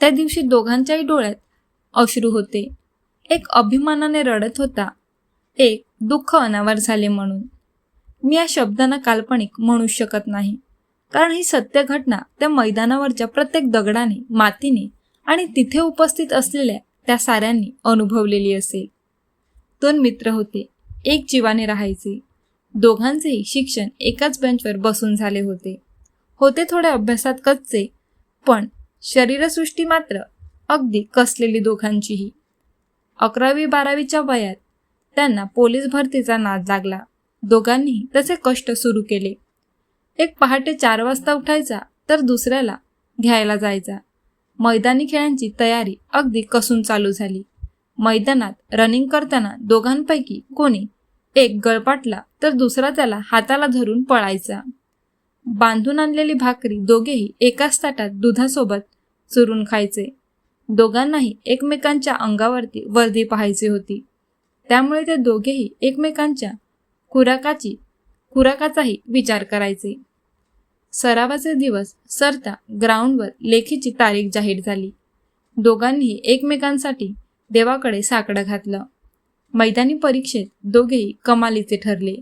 त्या दिवशी दोघांच्याही डोळ्यात अश्रू होते. एक अभिमानाने रडत होता. एक दुःख अनावर झाले म्हणून. मी या शब्दांना काल्पनिक म्हणू शकत नाही. कारण ही सत्य घटना त्या मैदानावरच्या प्रत्येक दगडाने मातीने आणि तिथे उपस्थित असलेल्या त्या साऱ्यांनी अनुभवलेली असेल दोन मित्र होते. एक जीवाने राहायचे. दोघांचेही शिक्षण एकाच बेंचवर बसून झाले होते. होते थोडे अभ्यासात कच्चे पण शरीरसृष्टी मात्र अगदी कसलेली दोघांचीही. अकरावी बारावीच्या वयात त्यांना पोलीस भरतीचा नाद लागला. दोघांनीही तसे कष्ट सुरू केले. एक पहाटे चार वाजता उठायचा तर दुसऱ्याला घ्यायला जायचा. मैदानी खेळांची तयारी अगदी कसून चालू झाली. मैदानात रनिंग करताना दोघांपैकी कोणी एक गळपाटला तर दुसरा त्याला हाताला धरून पळायचा. बांधून आणलेली भाकरी दोघेही एकाच ताटात दुधासोबत चुरून खायचे. दोघांनाही एकमेकांच्या अंगावरती वर्दी पाहायची होती. त्यामुळे ते दोघेही एकमेकांच्या खुराकाची खुराकाचाही विचार करायचे. सरावाचे दिवस सरता ग्राउंडवर लेखीची तारीख जाहीर झाली. दोघांनीही एकमेकांसाठी देवाकडे साकडं घातलं. मैदानी परीक्षेत दोघेही कमालीचे ठरले.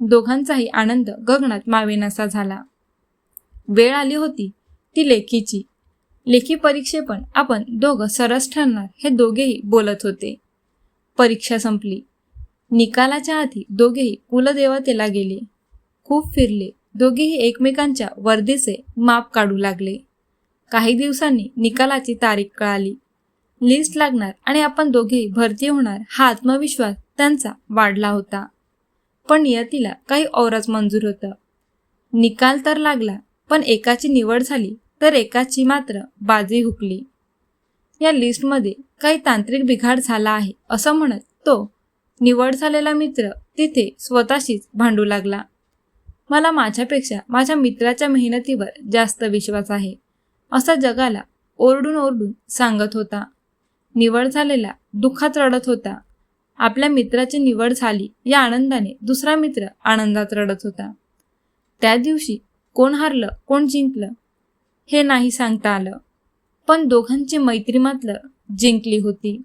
दोघांचाही आनंद गगनात मावेनासा झाला. वेळ आली होती ती लेखीची. लेखी परीक्षे पण आपण दोघं सरस ठरणार हे दोघेही बोलत होते. परीक्षा संपली. निकालाच्या आधी दोघेही कुलदेवतेला गेले. खूप फिरले. दोघेही एकमेकांच्या वर्दीचे माप काढू लागले. काही दिवसांनी निकालाची तारीख कळाली. लिस्ट लागणार आणि आपण दोघेही भरती होणार हा आत्मविश्वास त्यांचा वाढला होता. पण नियतीला काही औरच मंजूर होतं. निकाल तर लागला पण एकाची निवड झाली तर एकाची मात्र बाजी हुकली. या लिस्टमध्ये काही तांत्रिक बिघाड झाला आहे असं म्हणत तो निवड झालेला मित्र तिथे स्वतःशीच भांडू लागला. मला माझ्यापेक्षा माझ्या मित्राच्या मेहनतीवर जास्त विश्वास आहे असा जगाला ओरडून ओरडून सांगत होता. निवड झालेला दुःखात रडत होता. आपल्या मित्राची निवड झाली या आनंदाने दुसरा मित्र आनंदात रडत होता. त्या दिवशी कोण हारलं कोण जिंकलं हे नाही सांगता आलं. पण दोघांची मैत्री मात्र जिंकली होती.